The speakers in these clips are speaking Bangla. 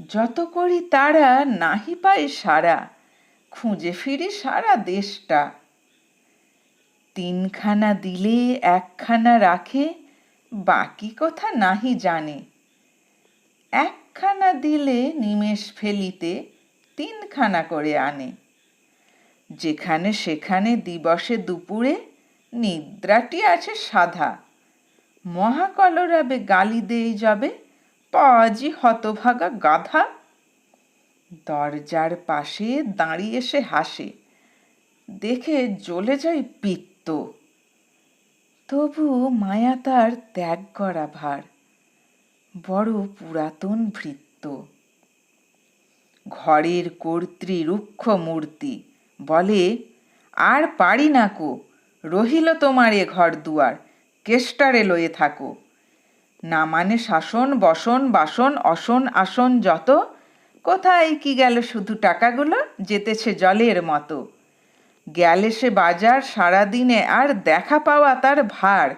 যত করি তারা নাহি পায় সারা খুঁজে ফিরি সারা দেশটা। তিনখানা দিলে একখানা রাখে, বাকি কথা নাহি জানে। একখানা দিলে নিমেষ ফেলিতে তিনখানা করে আনে। যেখানে সেখানে দিবসে দুপুরে নিদ্রাটি আছে সাধা। মহাকলরাবে গালি দেই যাবে পাজি হতভাগা গাধা। দরজার পাশে দাঁড়িয়ে সে হাসে। দেখে জ্বলে যায় পিত্ত। তবু মায়া তার ত্যাগ করা ভার। বড় পুরাতন ভৃত্য। ঘরের কর্ত্রী রুক্ষ মূর্তি। বলে, আর পারি না কো। রহিল তোমার এ ঘর দুয়ার। কেষ্টারে লয়ে থাকো। না মানে শাসন, বসন, বাসন, অসন, আসন যত। কোথায় কি গেল শুধু টাকাগুলো? যেতেছে জলের মতো। গেলে সে বাজার, সারাদিনে আর দেখা পাওয়া তার ভার।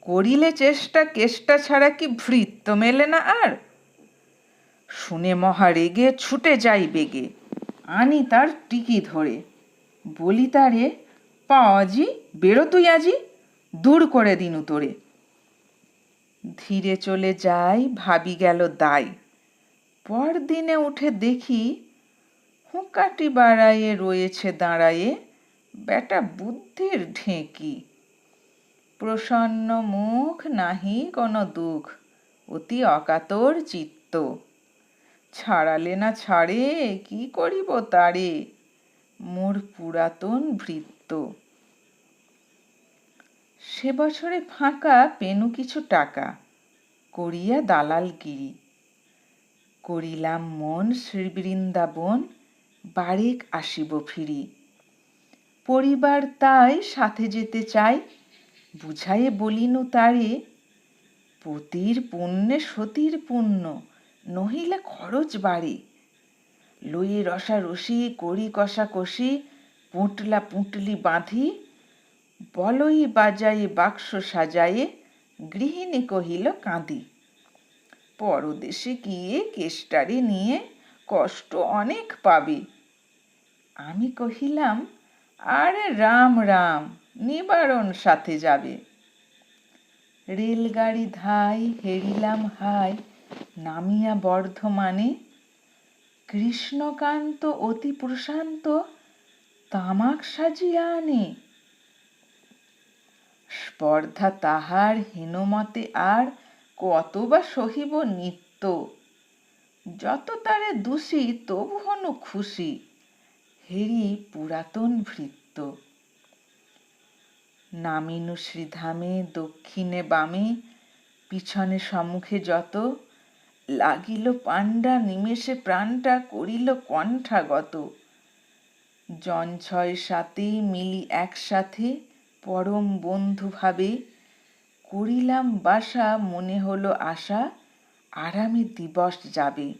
করিলে চেষ্টা, কেষ্টা ছাড়া কি ভৃত্য মেলে না আর? শুনে মহা রেগে ছুটে যাই বেগে। আনি তার টিকি ধরে। বলি তারে পাজি বেরো তুই আজি, দূর করে দিনু তোরে। ধীরে চলে যাই, ভাবি গেল দায় পরদিনে উঠে দেখি হুঁকাটি বাড়াইয়ে রয়েছে দাঁড়ায়ে বেটা বুদ্ধির ঢেঁকি। প্রসন্ন মুখ, নাহি কোনো দুঃখ, অতি অকাতর চিত্ত। ছাড়ালে না ছাড়ে, কি করিব তারে? মোর পুরাতন ভৃত্য। সে বছরে ফাঁকা পেনু কিছু টাকা, করিয়া দালালগিরি করিলাম মন শ্রীবৃন্দাবন বারেক আসিব ফিরি। পরিবার তাই সাথে যেতে চাই, বুঝাইয়ে বলিনু তারে, পতির পুণ্যে সতীর পুণ্য, নহিলে খরচ বাড়ে। লইয়ে রসারসি, করি কষাকষি, পুঁটলা পুঁটলি বাঁধি বলই বাজাই বাক্স সাজায়ে গৃহিণী কহিল, কাঁদি। পরদেশে গিয়ে কেষ্টারে নিয়ে কষ্ট অনেক পাবে আমি কহিলাম, আরে রাম রাম, নিবারণ সাথে যাবে রেলগাড়ি ধাই হেরিলাম হাই, নামিয়া বর্ধমানে। কৃষ্ণকান্ত অতি প্রশান্ত, তামাক সাজিয়া আনে। স্পর্ধা তাহার হীনমতে আর কত বা সহিব নিত্য। যত তারে দোষী, তবু হনু খুশি, হেরি পুরাতন ভৃত্য। নামিনু শ্রীধামে, দক্ষিণে বামে, পিছনে সম্মুখে যত, লাগিল পাণ্ডা নিমেষে প্রাণটা, করিল কণ্ঠাগত। জন ছয় সাথে মিলি একসাথে পরম বন্ধু ভাবে করিলাম বাসা মনে হলো আশা, আরামে দিবস যাবে।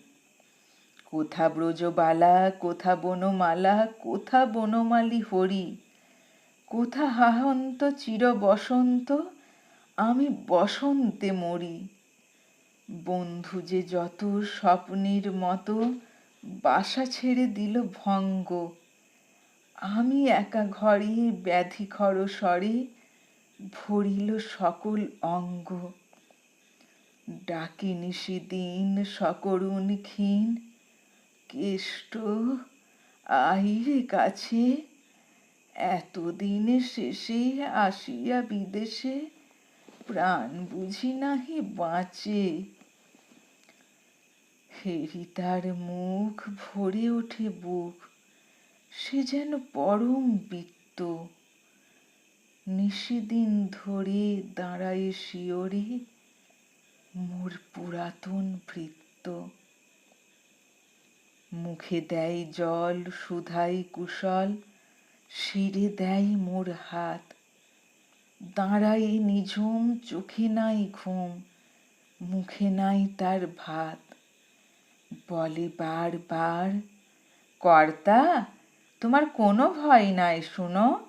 কোথা ব্রজবালা, কোথা বনমালা, কোথা বনমালী হরি, কোথা হাহন্ত চির বসন্ত, আমি বসন্তে মরি। বন্ধু যে যত স্বপ্নের মতো বাসা ছেড়ে দিল ভঙ্গ আমি একা ঘরে ব্যাধি খর স্বরে ভরিল সকল অঙ্গ। ডাকি নিশিদিন সকরুণ ক্ষীণ, কেষ্ট আইরে কাছে, এতদিনে শেষে আসিয়া বিদেশে, প্রাণ বুঝি নাহি বাঁচে। হেরি তার মুখ ভরে ওঠে বুক সে যেন পরম বৃত্ত। নিশিদিন ধরে দাঁড়ায় শিওরে মোর পুরাতন ভৃত্য। মুখে দেয় জল সুধাই কুশল, শিরে দেয় মোর হাত। দাঁড়াই নিঝুম, চোখে নাই ঘুম, মুখে নাই তার ভাত। বলে বারবার, কর্তা তোমার কোনো ভয় নাই, শুনো।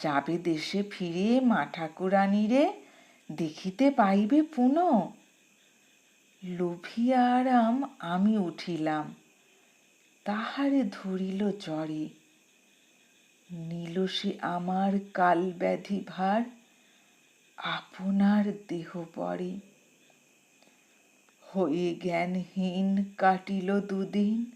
যাবে দেশে ফিরে মা ঠাকুরানীরে দেখিতে পাইবে পুনঃ। লোভিয়া আরাম আমি উঠিলাম, তাহারে ধরিল জ্বরে। নিল সে আমার কাল ব্যাধি ভার, আপনার দেহ পরে। হয়ে জ্ঞানহীন কাটিল দুদিন